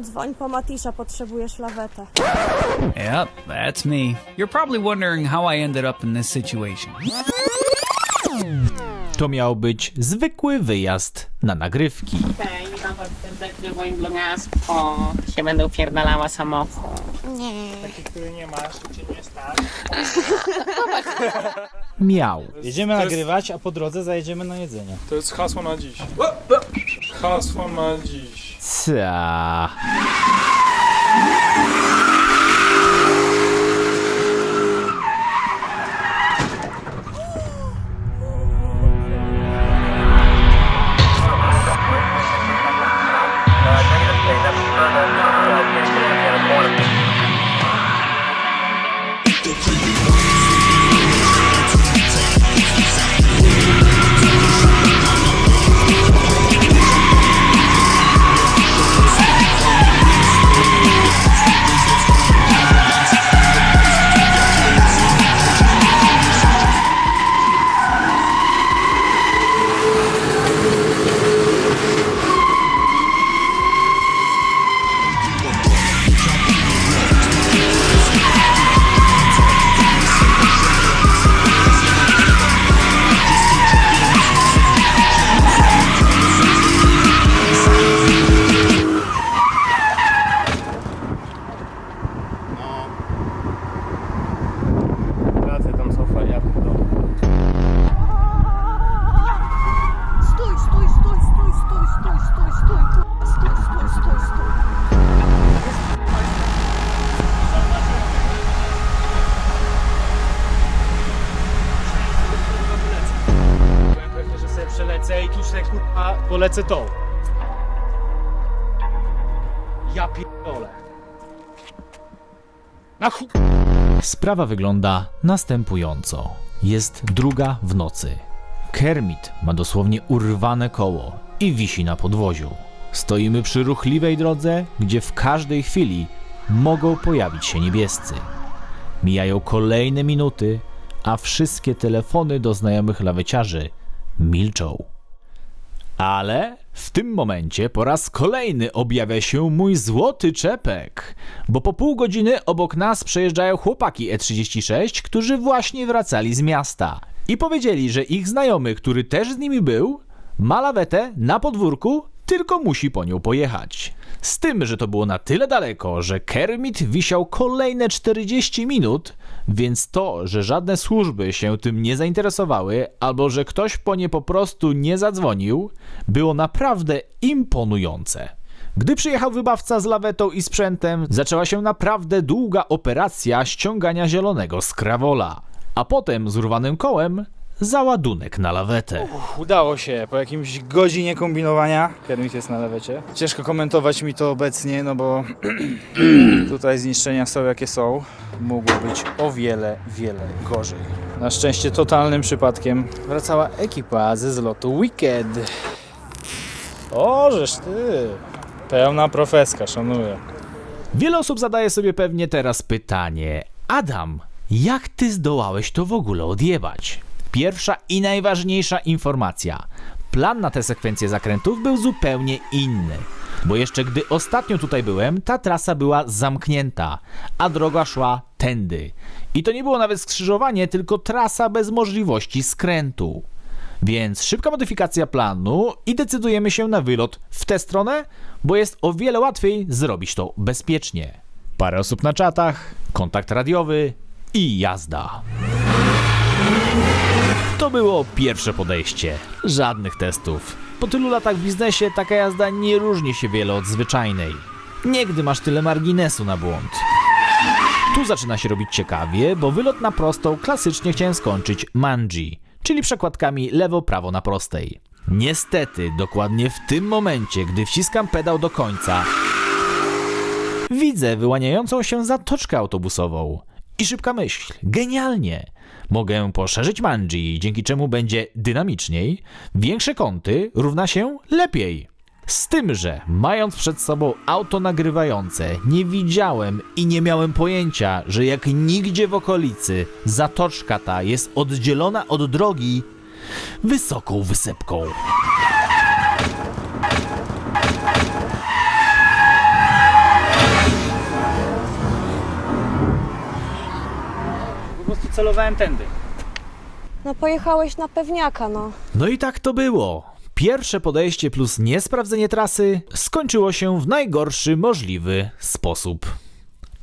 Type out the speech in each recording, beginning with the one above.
Dzwoń po Matisza, potrzebujesz lawetę. Yep, that's me. You're probably wondering how I ended up in this situation. To miał być zwykły wyjazd na nagrywki. Okej, witam was serdecznie w moim vlogasku. O, się będę upierdalała samochód. Miał. Jedziemy nagrywać, a po drodze zajedziemy na jedzenie. To jest hasło na dziś. Hasło na dziś. 是啊。Polecę tą. Ja pierdolę. Na chuj. Sprawa wygląda następująco. Jest druga w nocy. Kermit ma dosłownie urwane koło i wisi na podwoziu. Stoimy przy ruchliwej drodze, gdzie w każdej chwili mogą pojawić się niebiescy. Mijają kolejne minuty, a wszystkie telefony do znajomych laweciarzy milczą. Ale w tym momencie po raz kolejny objawia się mój złoty czepek, bo po pół godziny obok nas przejeżdżają chłopaki E36, którzy właśnie wracali z miasta. I powiedzieli, że ich znajomy, który też z nimi był, ma lawetę na podwórku, tylko musi po nią pojechać. Z tym, że to było na tyle daleko, że Kermit wisiał kolejne 40 minut, więc to, że żadne służby się tym nie zainteresowały, albo że ktoś po nie po prostu nie zadzwonił, było naprawdę imponujące. Gdy przyjechał wybawca z lawetą i sprzętem, zaczęła się naprawdę długa operacja ściągania zielonego z krawola, a potem z urwanym kołem załadunek na lawetę. Udało się po jakimś godzinie kombinowania. Kermit jest na lewecie. Ciężko komentować mi to obecnie, no bo tutaj zniszczenia są jakie są. Mogło być o wiele, wiele gorzej. Na szczęście totalnym przypadkiem wracała ekipa ze zlotu Wicked. O, żeż ty. Pełna profeska, szanuję. Wiele osób zadaje sobie pewnie teraz pytanie: Adam, jak ty zdołałeś to w ogóle odjebać? Pierwsza i najważniejsza informacja. Plan na tę sekwencję zakrętów był zupełnie inny. Bo jeszcze gdy ostatnio tutaj byłem, ta trasa była zamknięta, a droga szła tędy. I to nie było nawet skrzyżowanie, tylko trasa bez możliwości skrętu. Więc szybka modyfikacja planu i decydujemy się na wylot w tę stronę, bo jest o wiele łatwiej zrobić to bezpiecznie. Parę osób na czatach, kontakt radiowy i jazda. To było pierwsze podejście. Żadnych testów. Po tylu latach w biznesie taka jazda nie różni się wiele od zwyczajnej. Nie gdy masz tyle marginesu na błąd. Tu zaczyna się robić ciekawie, bo wylot na prostą klasycznie chciałem skończyć manji, czyli przekładkami lewo-prawo na prostej. Niestety, dokładnie w tym momencie, gdy wciskam pedał do końca, widzę wyłaniającą się zatoczkę autobusową. I szybka myśl, genialnie! Mogę poszerzyć manji, dzięki czemu będzie dynamiczniej, większe kąty równa się lepiej. Z tym, że mając przed sobą auto nagrywające, nie widziałem i nie miałem pojęcia, że jak nigdzie w okolicy zatoczka ta jest oddzielona od drogi wysoką wysepką. Celowałem tędy. No pojechałeś na pewniaka, no. No i tak to było. Pierwsze podejście plus niesprawdzenie trasy skończyło się w najgorszy możliwy sposób.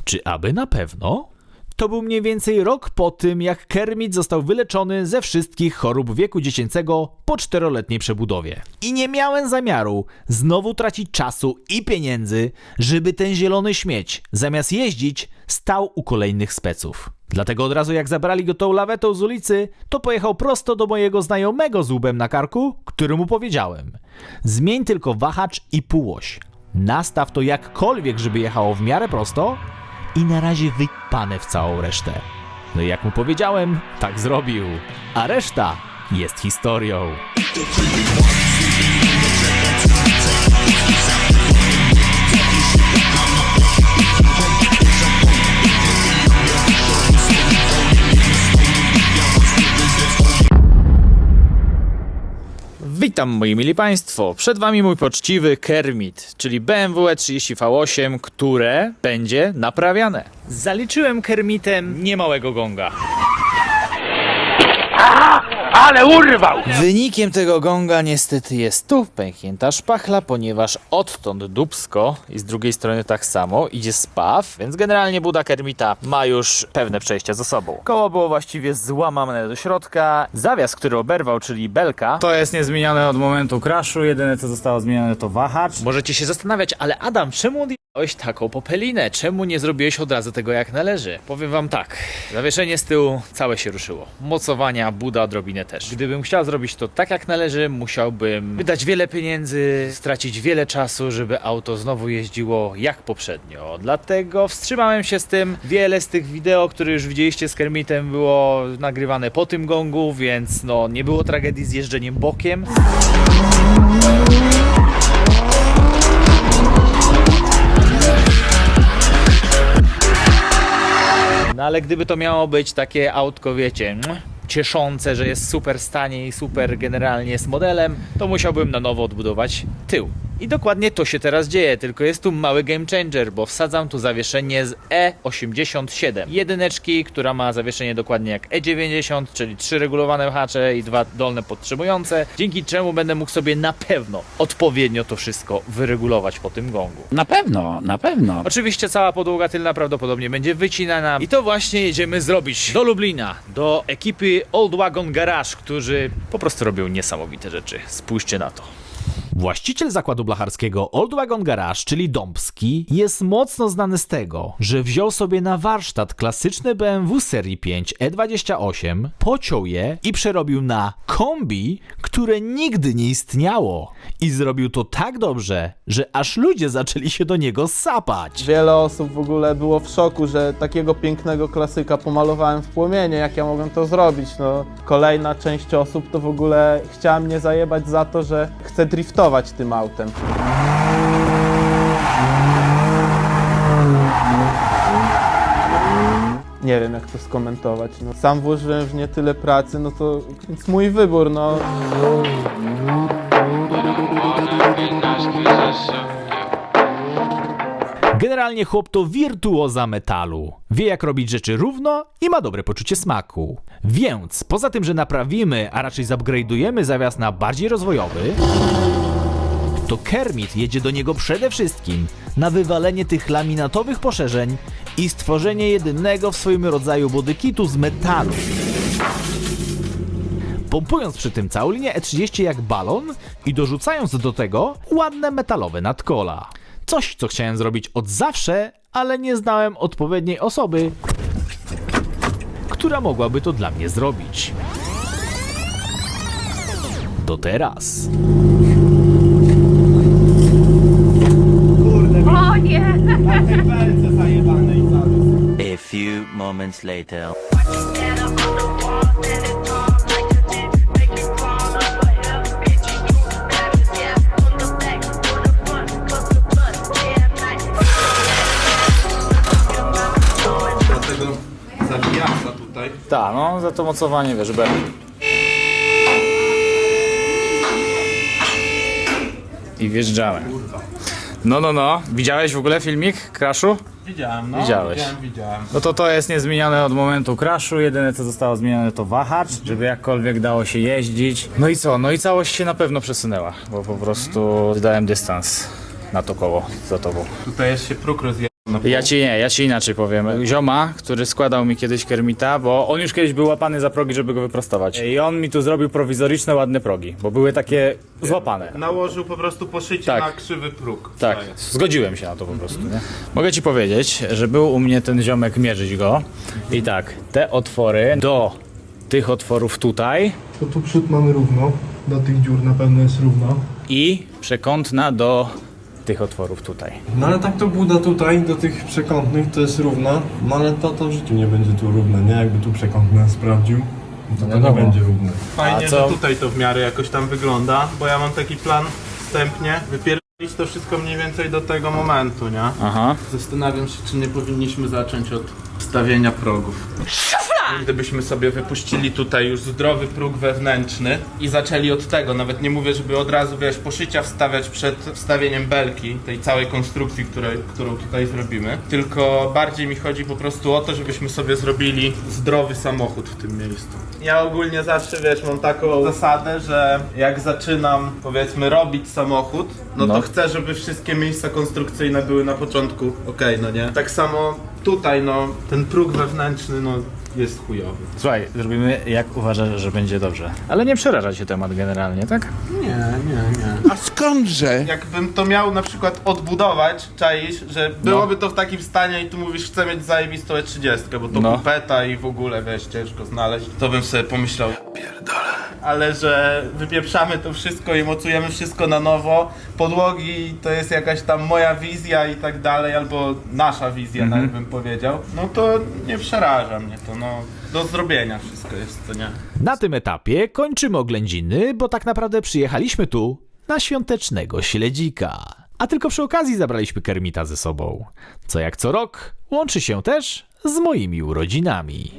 Czy aby na pewno? To był mniej więcej rok po tym, jak Kermit został wyleczony ze wszystkich chorób wieku dziecięcego po czteroletniej przebudowie. I nie miałem zamiaru znowu tracić czasu i pieniędzy, żeby ten zielony śmieć, zamiast jeździć, stał u kolejnych speców. Dlatego od razu jak zabrali go tą lawetą z ulicy, to pojechał prosto do mojego znajomego z łbem na karku, któremu powiedziałem: Zmień tylko wahacz i półoś. Nastaw to jakkolwiek, żeby jechało w miarę prosto i na razie wypane w całą resztę. No i jak mu powiedziałem, tak zrobił. A reszta jest historią. Witam moi mili Państwo, przed Wami mój poczciwy Kermit, czyli BMW E30 V8, które będzie naprawiane. Zaliczyłem Kermitem niemałego gonga. Ale urwał! Wynikiem tego gonga niestety jest tu pęknięta szpachla, ponieważ odtąd dubsko i z drugiej strony tak samo idzie spaw, więc generalnie buda Kermita ma już pewne przejścia za sobą. Koło było właściwie złamane do środka, zawias, który oberwał, czyli belka, to jest niezmieniane od momentu crashu, jedyne co zostało zmienione to wahacz. Możecie się zastanawiać, ale Adam, czemu odjechałeś taką popelinę? Czemu nie zrobiłeś od razu tego jak należy? Powiem wam tak, zawieszenie z tyłu całe się ruszyło. Mocowania, buda odrobinę też. Gdybym chciał zrobić to tak jak należy, musiałbym wydać wiele pieniędzy, stracić wiele czasu, żeby auto znowu jeździło jak poprzednio. Dlatego wstrzymałem się z tym. Wiele z tych wideo, które już widzieliście z Kermitem było nagrywane po tym gongu, więc no nie było tragedii z jeżdżeniem bokiem. No ale gdyby to miało być takie autko, wiecie, cieszące, że jest super stanie i super generalnie z modelem, to musiałbym na nowo odbudować tył. I dokładnie to się teraz dzieje, tylko jest tu mały game changer, bo wsadzam tu zawieszenie z E87. Jedyneczki, która ma zawieszenie dokładnie jak E90, czyli trzy regulowane hacze i dwa dolne podtrzymujące, dzięki czemu będę mógł sobie na pewno odpowiednio to wszystko wyregulować po tym gongu. Na pewno, na pewno. Oczywiście cała podłoga tylna prawdopodobnie będzie wycinana i to właśnie jedziemy zrobić do Lublina, do ekipy Old Wagon Garage, którzy po prostu robią niesamowite rzeczy. Spójrzcie na to. Właściciel zakładu blacharskiego Old Wagon Garage, czyli Dąbski, jest mocno znany z tego, że wziął sobie na warsztat klasyczne BMW serii 5 E28, pociął je i przerobił na kombi, które nigdy nie istniało. I zrobił to tak dobrze, że aż ludzie zaczęli się do niego sapać. Wiele osób w ogóle było w szoku, że takiego pięknego klasyka pomalowałem w płomienie, jak ja mogłem to zrobić. No, kolejna część osób to w ogóle chciała mnie zajebać za to, że chcę driftować tym autem. Nie wiem, jak to skomentować. No, sam włożyłem w nie tyle pracy, no to więc mój wybór, no. Generalnie chłop to wirtuoza metalu. Wie jak robić rzeczy równo i ma dobre poczucie smaku. Więc poza tym, że naprawimy, a raczej zupgrade'ujemy zawias na bardziej rozwojowy, to Kermit jedzie do niego przede wszystkim na wywalenie tych laminatowych poszerzeń i stworzenie jedynego w swoim rodzaju bodykitu z metalu. Pompując przy tym całą linię E30 jak balon i dorzucając do tego ładne metalowe nadkola. Coś, co chciałem zrobić od zawsze, ale nie znałem odpowiedniej osoby, która mogłaby to dla mnie zrobić. Do teraz. A few moments later. Tak, no za to mocowanie, wiesz, be. I wjeżdżałem. No, no, no. Widziałeś w ogóle filmik Crashu? Widziałem, no. Widziałeś. Widziałem, widziałem. No to to jest niezmienione od momentu crashu. Jedyne co zostało zmienione to wahacz, żeby jakkolwiek dało się jeździć. No i co? No i całość się na pewno przesunęła, bo po prostu dałem dystans na to koło za tobą. Tutaj się próg rozjechał. Ja ci nie, ja ci inaczej powiem. Zioma, który składał mi kiedyś Kermita, bo on już kiedyś był łapany za progi, żeby go wyprostować. I on mi tu zrobił prowizoryczne, ładne progi, bo były takie złapane. Nałożył po prostu poszycie Tak. na krzywy próg. Tak, zgodziłem się na to po prostu. Nie? Mogę ci powiedzieć, że był u mnie ten ziomek mierzyć go i tak, te otwory do tych otworów tutaj To tu przód mamy równo, do tych dziur na pewno jest równo. i przekątna do tych otworów tutaj. No ale tak to buda tutaj, do tych przekątnych to jest równa, no ale to, to w życiu nie będzie tu równe, nie? Jakby tu przekątne sprawdził, to to nie będzie równe. Fajnie, co? że tutaj to w miarę jakoś tam wygląda, bo ja mam taki plan wstępnie, wypierdolić to wszystko mniej więcej do tego momentu, nie? Aha. Zastanawiam się, czy nie powinniśmy zacząć od wstawienia progów. Gdybyśmy sobie wypuścili tutaj już zdrowy próg wewnętrzny i zaczęli od tego, nawet nie mówię, żeby od razu, wiesz, poszycia wstawiać przed wstawieniem belki, tej całej konstrukcji, której, którą tutaj zrobimy, tylko bardziej mi chodzi po prostu o to, żebyśmy sobie zrobili zdrowy samochód w tym miejscu. Ja ogólnie zawsze, wiesz, mam taką zasadę, że jak zaczynam, powiedzmy, robić samochód, no, No. to chcę, żeby wszystkie miejsca konstrukcyjne były na początku okej, no nie? Tak samo tutaj, no, ten próg wewnętrzny, no, jest chujowy. Słuchaj, zrobimy jak uważasz, że będzie dobrze. Ale nie przeraża cię temat generalnie, tak? Nie, nie, nie. A skądże? Jakbym to miał na przykład odbudować, czaisz, że byłoby to w takim stanie i tu mówisz, chcę mieć zajebistą E30, bo to No. kupeta i w ogóle, wiesz, ciężko znaleźć, to bym sobie pomyślał, ale że wypieprzamy to wszystko i mocujemy wszystko na nowo, podłogi to jest jakaś tam moja wizja i tak dalej, albo nasza wizja nawet bym powiedział, no to nie przeraża mnie to, no do zrobienia wszystko jest, co nie? Na tym etapie kończymy oględziny, bo tak naprawdę przyjechaliśmy tu na świątecznego śledzika. A tylko przy okazji zabraliśmy Kermita ze sobą. Co jak co rok łączy się też z moimi urodzinami.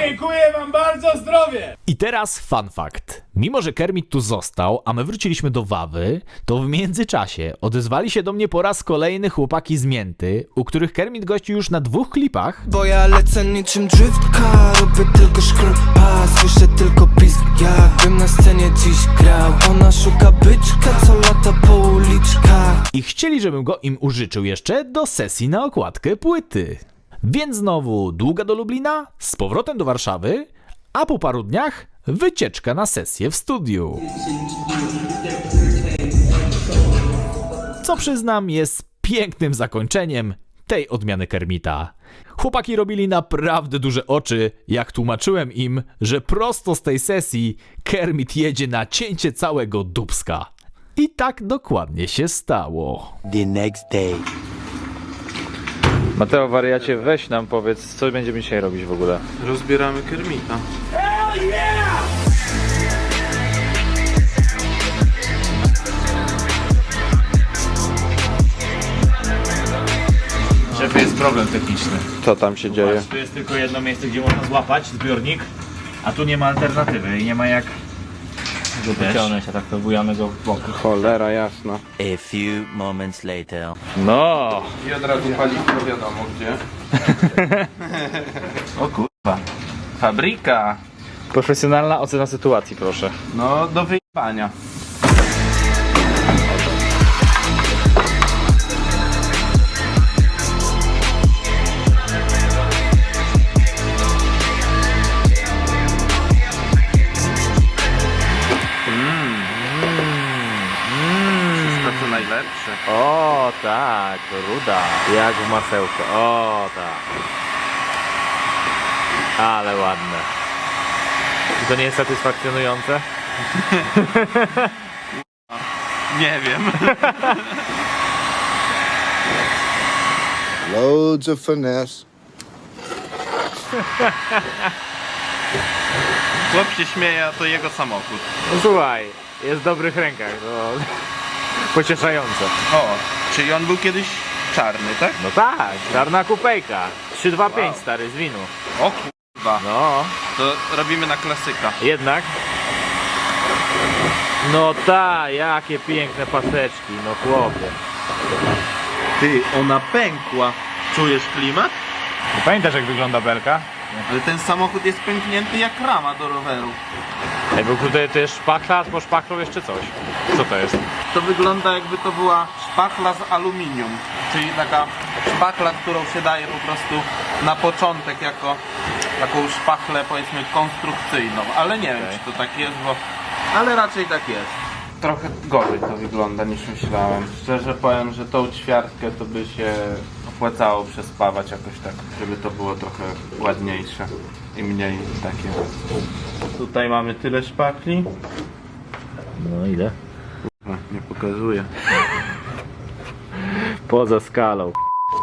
Dziękuję wam bardzo, zdrowie! I teraz fun fact. Mimo, że Kermit tu został, a my wróciliśmy do Wawy, to w międzyczasie odezwali się do mnie po raz kolejny chłopaki z Mięty, u których Kermit gościł już na dwóch klipach, Bo ja lecę niczym driftka Robię tylko szkropa Słyszę tylko pisk Jakbym na scenie dziś grał Ona szuka byczka Co lata po uliczkach i chcieli, żebym go im użyczył jeszcze do sesji na okładkę płyty. Więc znowu długa do Lublina, z powrotem do Warszawy, a po paru dniach wycieczka na sesję w studiu. Co przyznam jest pięknym zakończeniem tej odmiany Kermita. Chłopaki robili naprawdę duże oczy, jak tłumaczyłem im, że prosto z tej sesji Kermit jedzie na cięcie całego dubska. I tak dokładnie się stało. The next day. Mateo, wariacie, weź nam powiedz, co będziemy dzisiaj robić w ogóle. Rozbieramy Kermita. Szefie, jest problem techniczny. Co tam się dzieje? Tu jest tylko jedno miejsce, gdzie można złapać zbiornik, a tu nie ma alternatywy i nie ma jak go wyciągnąć, a tak próbujemy go w bok. Cholera jasna. A few moments later. No! I od razu paliwo wiadomo gdzie. O kurwa. Fabryka! Profesjonalna ocena sytuacji, proszę. No do wyjebania. Najlepsze. O tak, ruda. Jak w masełko. O tak. Ale ładne. Czy to nie jest satysfakcjonujące? Nie wiem. Loads of finesse. Chłop się śmieje, a to jego samochód. No słuchaj, jest w dobrych rękach, to pocieszające. O, czyli on był kiedyś czarny, tak? No tak, czarna kupejka. 325 stary z winu. O kurwa. No, To robimy na klasyka. jednak No ta, jakie piękne paseczki, no chłopie. Ty, ona pękła. Czujesz klimat? Pamiętasz jak wygląda belka? Ale ten samochód jest pęknięty jak rama do roweru. Ej, bo kurde, to jest szpachla, po szpachlą jeszcze coś. Co to jest? To wygląda jakby to była szpachla z aluminium. Czyli taka szpachla, którą się daje po prostu na początek jako taką szpachlę powiedzmy konstrukcyjną. Ale nie wiem czy to tak jest, bo... Ale raczej tak jest. Trochę gorzej to wygląda niż myślałem. Szczerze powiem, że tą ćwiartkę to by się opłacało przespawać jakoś tak, żeby to było trochę ładniejsze i mniej takie. Tutaj mamy tyle szpachli. No ile? Nie pokazuję. Poza skalą.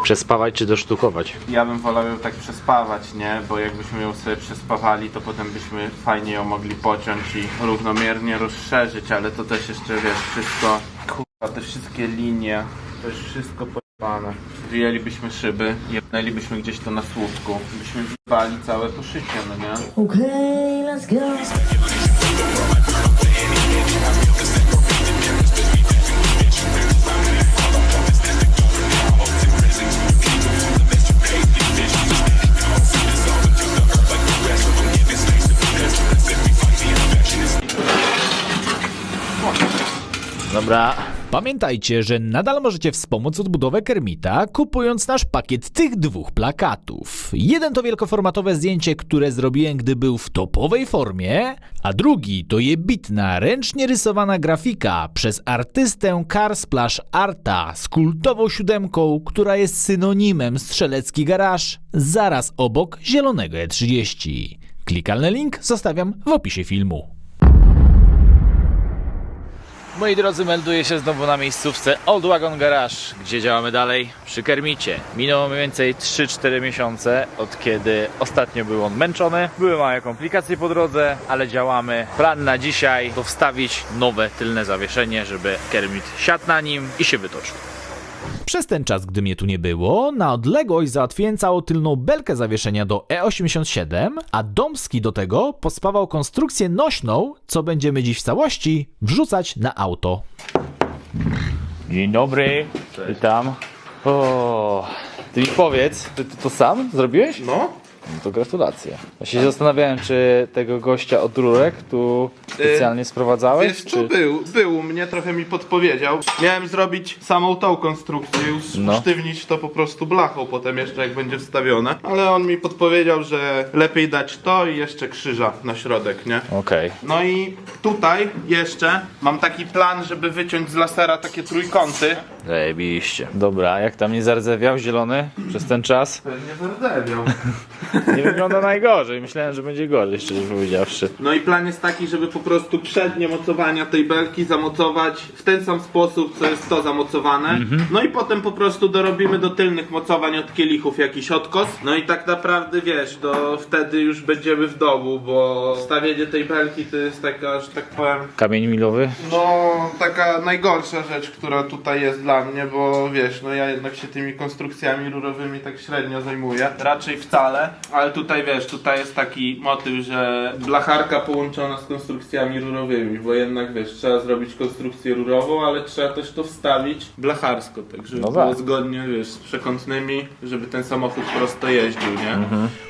Przespawać czy dosztukować? Ja bym wolał ją tak przespawać, nie? Bo jakbyśmy ją sobie przespawali, to potem byśmy fajnie ją mogli pociąć i równomiernie rozszerzyć, ale to też jeszcze, wiesz, wszystko, kurwa, te wszystkie linie, to jest wszystko pojebane. Wyjęlibyśmy szyby, jebnęlibyśmy gdzieś to na słupku, byśmy wybali całe to szycie, no nie? Dobra. Pamiętajcie, że nadal możecie wspomóc odbudowę Kermita, kupując nasz pakiet tych dwóch plakatów. Jeden to wielkoformatowe zdjęcie, które zrobiłem, gdy był w topowej formie, a drugi to jebitna, ręcznie rysowana grafika przez artystę Car Splash Arta z kultową siódemką, która jest synonimem strzelecki garaż, zaraz obok zielonego E30. Klikalny link zostawiam w opisie filmu. Moi drodzy, melduję się znowu na miejscówce Old Wagon Garage, gdzie działamy dalej przy Kermicie. Minęło mniej więcej 3-4 miesiące od kiedy ostatnio był on męczony. Były małe komplikacje po drodze, ale działamy. Plan na dzisiaj to wstawić nowe tylne zawieszenie, żeby Kermit siadł na nim i się wytoczył. Przez ten czas, gdy mnie tu nie było, na odległość załatwiłem całą tylną belkę zawieszenia do E87, a Domski do tego pospawał konstrukcję nośną, co będziemy dziś w całości wrzucać na auto. Dzień dobry, witam. O, ty mi powiedz, ty, ty to sam zrobiłeś? No. No to gratulacje. Właśnie się zastanawiałem, czy tego gościa od rurek tu specjalnie sprowadzałeś, Wiesz czy... był, był, mnie trochę mi podpowiedział. Miałem zrobić samą tą konstrukcję, No. sztywnić to po prostu blachą potem jeszcze jak będzie wstawione. Ale on mi podpowiedział, że lepiej dać to i jeszcze krzyża na środek, nie? Okej. No i tutaj jeszcze mam taki plan, żeby wyciąć z lasera takie trójkąty. Zajebiście. Dobra, jak tam nie zardzewiał zielony przez ten czas? Pewnie zardzewiał. Nie wygląda najgorzej. Myślałem, że będzie gorzej, szczerze powiedziawszy. No i plan jest taki, żeby po prostu przednie mocowania tej belki zamocować w ten sam sposób, co jest to zamocowane. No i potem po prostu dorobimy do tylnych mocowań od kielichów jakiś odkos. No i tak naprawdę wiesz, do wtedy już będziemy w domu, bo stawienie tej belki to jest taka, że tak powiem, Kamień milowy? no taka najgorsza rzecz, która tutaj jest dla mnie, bo wiesz, no ja jednak się tymi konstrukcjami rurowymi tak średnio zajmuję. Raczej wcale, ale tutaj wiesz, tutaj jest taki motyw, że blacharka połączona z konstrukcjami rurowymi, bo jednak wiesz, trzeba zrobić konstrukcję rurową, ale trzeba też to wstawić blacharsko, tak żeby No było tak. zgodnie wiesz, z przekątnymi, żeby ten samochód prosto jeździł, nie?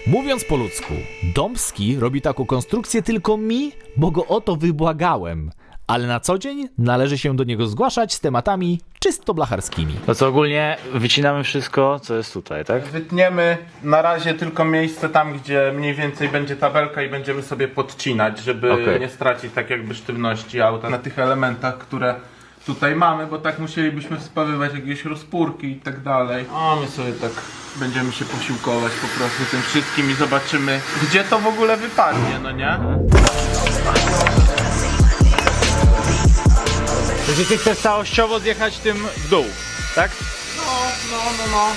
Mówiąc po ludzku, Domski robi taką konstrukcję tylko mi, bo go o to wybłagałem. Ale na co dzień należy się do niego zgłaszać z tematami czysto blacharskimi. No co ogólnie wycinamy wszystko, co jest tutaj, tak? Wytniemy na razie tylko miejsce tam, gdzie mniej więcej będzie tabelka i będziemy sobie podcinać, żeby Okej. nie stracić tak jakby sztywności auta na tych elementach, które tutaj mamy, bo tak musielibyśmy wspawywać jakieś rozpórki i tak dalej. A my sobie tak będziemy się posiłkować po prostu tym wszystkim i zobaczymy, gdzie to w ogóle wypadnie, no nie? Czyli ty chcesz całościowo zjechać tym w dół, tak? No, no, no, no.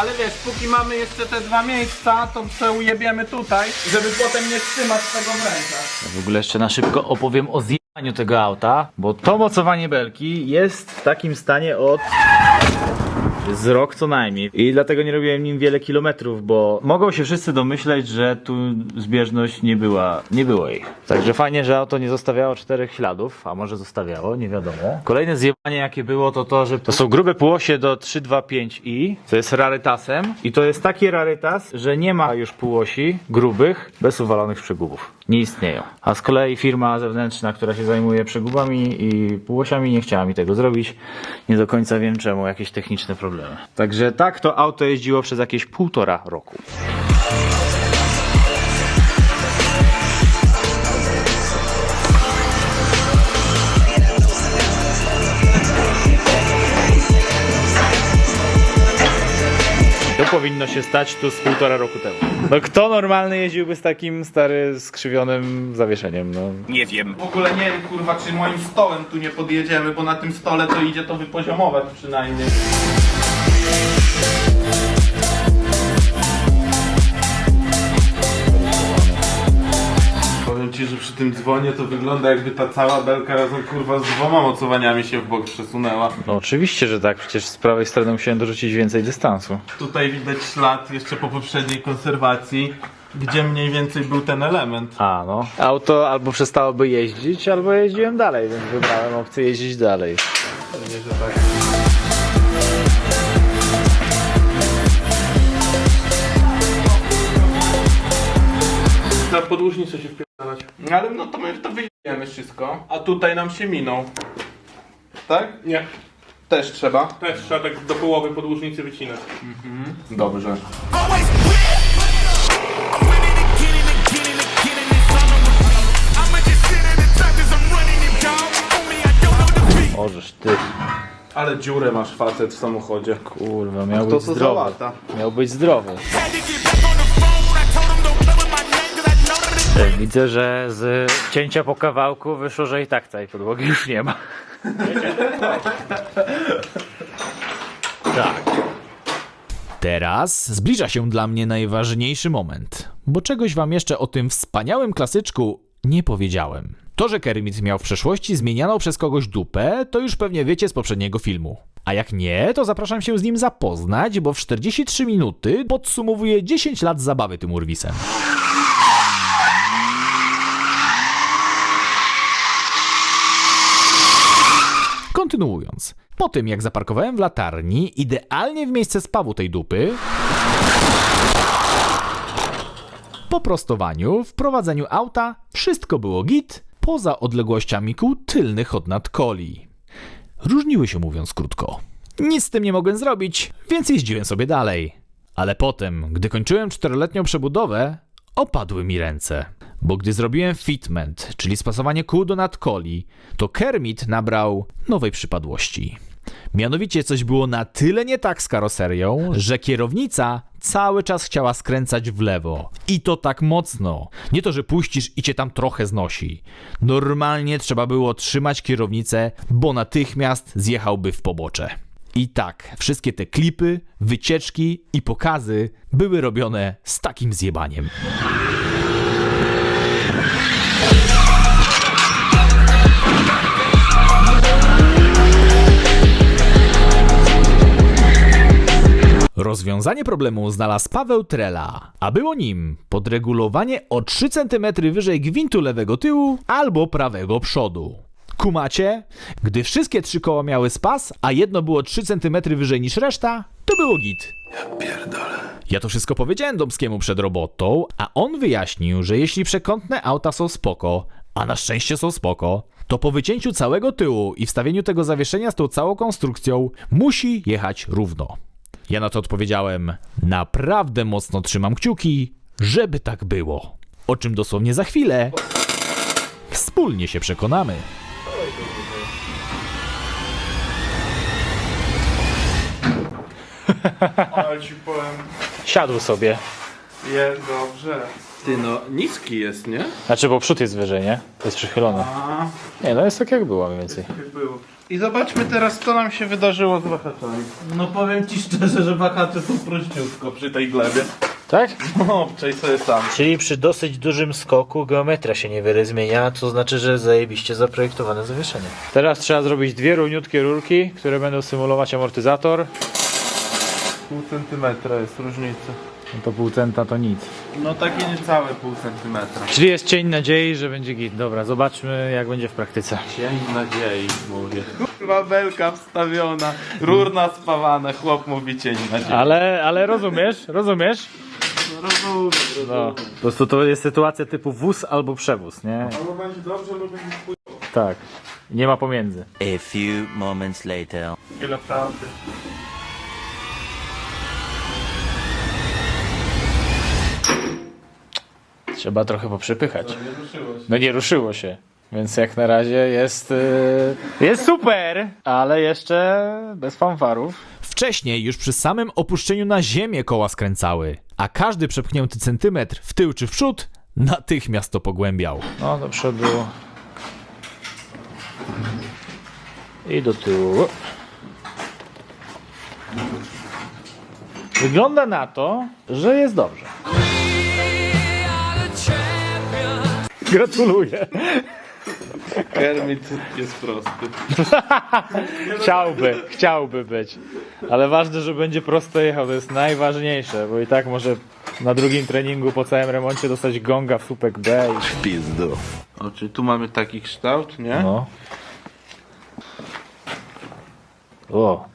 Ale wiesz, póki mamy jeszcze te dwa miejsca, to se ujebiemy tutaj, żeby potem nie trzymać tego w rękach. W ogóle jeszcze na szybko opowiem o zjechaniu tego auta, bo to mocowanie belki jest w takim stanie od Z rok co najmniej. I dlatego nie robiłem nim wiele kilometrów, bo mogą się wszyscy domyśleć, że tu zbieżność nie była, nie było ich. Także fajnie, że auto nie zostawiało czterech śladów, a może zostawiało, nie wiadomo. Kolejne zjebanie jakie było to to, że to są grube półosie do 325i, co jest rarytasem i to jest taki rarytas, że nie ma już półosi grubych bez uwalonych przegubów. Nie istnieją. A z kolei firma zewnętrzna, która się zajmuje przegubami i półosiami nie chciała mi tego zrobić. Nie do końca wiem czemu, jakieś techniczne problemy. Także tak to auto jeździło przez jakieś półtora roku. Powinno się stać tu z półtora roku temu. No kto normalny jeździłby z takim stary skrzywionym zawieszeniem? No. W ogóle nie wiem, kurwa, czy moim stołem tu nie podjedziemy, bo na tym stole to idzie to wypoziomować przynajmniej. Ci, że przy tym dzwonie to wygląda jakby ta cała belka razem kurwa z dwoma mocowaniami się w bok przesunęła. no oczywiście, że tak. Przecież z prawej strony musiałem dorzucić więcej dystansu. Tutaj widać ślad jeszcze po poprzedniej konserwacji, gdzie mniej więcej był ten element. A no. Auto albo przestałoby jeździć, albo jeździłem dalej, więc wybrałem opcję jeździć dalej. Pewnie, że tak. Na podłużnicę się wpierdalać. No ale no to my to wyjdziemy wszystko. A tutaj nam się minął. Tak? Nie, Też trzeba. też trzeba tak do połowy podłużnicy wycinać. Dobrze. Możesz ty. Ale dziurę masz facet w samochodzie. Kurwa, miał To być co zdrowy. załata? Miał być zdrowy. Widzę, że z cięcia po kawałku wyszło, że i tak tej podłogi już nie ma. tak. Teraz zbliża się dla mnie najważniejszy moment, bo czegoś wam jeszcze o tym wspaniałym klasyczku nie powiedziałem. To, że Kermit miał w przeszłości zmienianą przez kogoś dupę, to już pewnie wiecie z poprzedniego filmu. A jak nie, to zapraszam się z nim zapoznać, bo w 43 minuty podsumowuje 10 lat zabawy tym urwisem. Kontynuując. Po tym jak zaparkowałem w latarni, idealnie w miejsce spawu tej dupy, po prostowaniu, w prowadzeniu auta, wszystko było git, poza odległościami kół tylnych od nadkoli. Różniły się mówiąc krótko. Nic z tym nie mogłem zrobić, więc jeździłem sobie dalej. Ale potem, gdy kończyłem czteroletnią przebudowę, opadły mi ręce. Bo gdy zrobiłem fitment, czyli spasowanie kół do nadkoli, to Kermit nabrał nowej przypadłości. Mianowicie coś było na tyle nie tak z karoserią, że kierownica cały czas chciała skręcać w lewo. I to tak mocno. Nie to, że puścisz i cię tam trochę znosi. Normalnie trzeba było trzymać kierownicę, bo natychmiast zjechałby w pobocze. I tak, wszystkie te klipy, wycieczki i pokazy były robione z takim zjebaniem. Rozwiązanie problemu znalazł Paweł Trela, a było nim podregulowanie o 3 cm wyżej gwintu lewego tyłu albo prawego przodu. Kumacie? Gdy wszystkie trzy koła miały spas, a jedno było 3 cm wyżej niż reszta, to było git. Ja to wszystko powiedziałem Domskiemu przed robotą, a on wyjaśnił, że jeśli przekątne auta są spoko, a na szczęście są spoko, to po wycięciu całego tyłu i wstawieniu tego zawieszenia z tą całą konstrukcją musi jechać równo. Ja na to odpowiedziałem: Naprawdę mocno trzymam kciuki, żeby tak było. O czym dosłownie za chwilę wspólnie się przekonamy. Ale ci powiem, Siadł sobie. jest dobrze. Ty no, niski jest, nie? Znaczy, bo przód jest wyżej, nie? To jest przychylone. A, Nie, no jest tak jak było mniej więcej. jak było. I zobaczmy teraz, co nam się wydarzyło z wahaczami. No powiem ci szczerze, że wahacze są prościutko przy tej glebie. Tak? No, obczaj sobie sam. Czyli przy dosyć dużym skoku geometria się niewiele zmienia, co znaczy, że zajebiście zaprojektowane zawieszenie. Teraz trzeba zrobić dwie równiutkie rurki, które będą symulować amortyzator. Pół centymetra jest różnica. No to pół centa to nic. No takie niecałe pół centymetra. Czyli jest cień nadziei, że będzie git. Dobra, zobaczmy jak będzie w praktyce. Cień nadziei, mówię. Kurwa belka wstawiona, rurna spawana, chłop mówi cień nadziei. Ale, ale rozumiesz? Rozumiesz? Rozumiem, No. Po prostu to jest sytuacja typu wóz albo przewóz, nie? Albo będzie dobrze, lub będzie chuj. Tak. Nie ma pomiędzy. A few moments later. Ile prawdy. Trzeba trochę poprzypychać. Nie ruszyło się. No nie ruszyło się. Więc jak na razie jest, yy, jest super, ale jeszcze bez fanfarów. Wcześniej już przy samym opuszczeniu na ziemię koła skręcały, a każdy przepchnięty centymetr w tył czy w przód natychmiast to pogłębiał. No do przodu i do tyłu. Wygląda na to, że jest dobrze. Gratuluję. Kermit jest prosty. Chciałby, chciałby być. Ale ważne, że będzie prosto jechał, to jest najważniejsze, bo i tak może na drugim treningu po całym remoncie dostać gonga w słupek B i Pizdu. O, czyli tu mamy taki kształt, nie? No. O.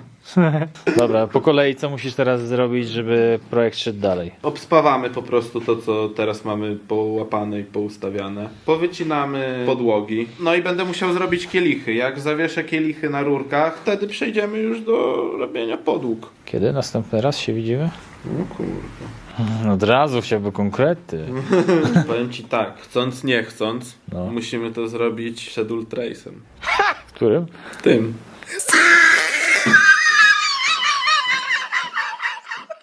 Dobra, po kolei co musisz teraz zrobić, żeby projekt szedł dalej? Obspawamy po prostu to, co teraz mamy połapane i poustawiane. Powycinamy podłogi. No i będę musiał zrobić kielichy. Jak zawieszę kielichy na rurkach, wtedy przejdziemy już do robienia podłóg. Kiedy następny raz się widzimy? No kurwa. Od razu chciałby konkrety. Powiem ci tak, chcąc nie chcąc, No. musimy to zrobić przed Ultrace'em. Którym? Tym.